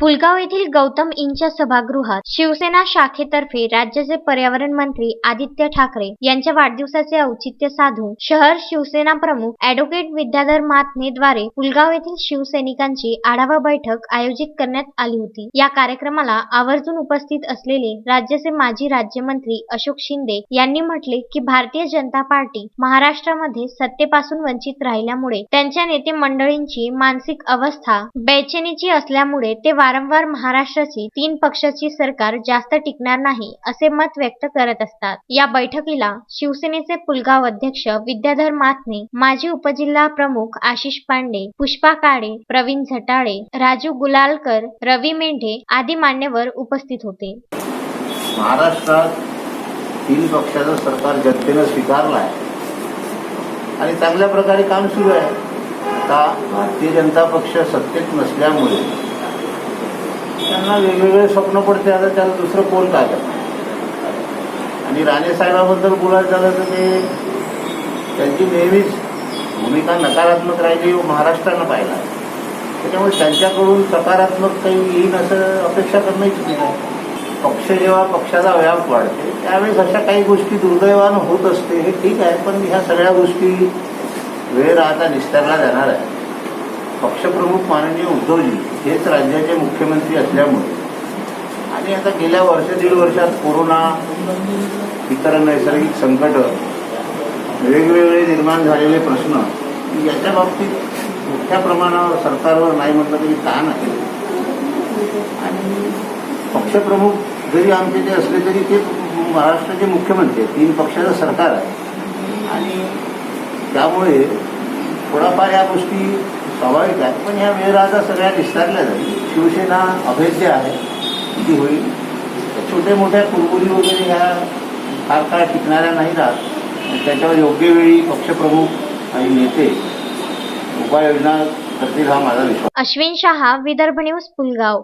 पुलगाव येथील गौतम इंच्या सभागृहात शिवसेना शाखेतर्फे राज्याचे पर्यावरण मंत्री आदित्य ठाकरे यांच्या वाढदिवसाचे औचित्य साधून शहर शिवसेना प्रमुख अॅडव्होकेट विद्याधर मातनेद्वारे पुलगाव येथील शिवसैनिकांची आढावा बैठक आयोजित करण्यात आली होती. या कार्यक्रमाला आवर्जून उपस्थित असलेले राज्याचे माजी राज्यमंत्री अशोक शिंदे यांनी म्हटले की भारतीय जनता पार्टी महाराष्ट्रामध्ये सत्तेपासून वंचित राहिल्यामुळे त्यांच्या नेते मंडळींची मानसिक अवस्था बेचैनीची असल्यामुळे ते वारंवार महाराष्ट्राची तीन पक्षाची सरकार जास्त टिकणार नाही असे मत व्यक्त करत असतात. या बैठकीला शिवसेनेचे पुलगाव अध्यक्ष विद्याधर माथने माजी उपजिल्हा प्रमुख आशिष पांडे पुष्पा काळे प्रवीण झटाळे राजू गुलालकर रवी मेंढे आदी मान्यवर उपस्थित होते. महाराष्ट्रात तीन पक्षाचं सरकार जनतेनं स्वीकारलं आहे आणि चांगल्या प्रकारे काम सुरू आहे. आता भारतीय जनता पक्ष सत्तेत नसल्यामुळे त्यांना वेगवेगळे स्वप्न पडते. आता त्याला दुसरं कोण काय आणि राणे साहेबाबद्दल बोलायचं झालं तर ते त्यांची नेहमीच भूमिका नकारात्मक राहिली व महाराष्ट्रानं पाहिला. त्याच्यामुळे त्यांच्याकडून सकारात्मक काही येईल असं अपेक्षा करणं चुकीचं आहे. पक्ष जेव्हा पक्षाचा व्याप वाढते त्यावेळेस अशा काही गोष्टी दुर्दैवानं होत असते. हे ठीक आहे पण ह्या सगळ्या गोष्टी वेळ राहता निस्तारला जाणार आहे. पक्षप्रमुख माननीय उद्धवजी हेच राज्याचे मुख्यमंत्री असल्यामुळे. आणि आता गेल्या वर्ष दीड वर्षात कोरोना इतर नैसर्गिक संकट वेगवेगळे निर्माण झालेले प्रश्न याच्या बाबतीत मोठ्या प्रमाणावर सरकारवर नाही म्हटलं तरी ताण आहे. आणि पक्षप्रमुख जरी आमचे ते असले तरी ते महाराष्ट्राचे मुख्यमंत्री आहेत तीन पक्षाचं सरकार आहे. आणि त्यामुळे थोडाफार या गोष्टी स्वाभाविक आहेत पण ह्या वेळाचा सगळ्या निस्तारल्या जाईल. शिवसेना अभेद्य आहे. किती होईल? छोट्या मोठ्या कुरबुरी वगैरे ह्या फार काळ टिकणाऱ्या नाही राहत. त्याच्यावर योग्य वेळी पक्षप्रमुख आणि नेते उपाययोजना करतील हा माझा विश्वास. अश्विन शहा विदर्भ न्यूज पुलगाव.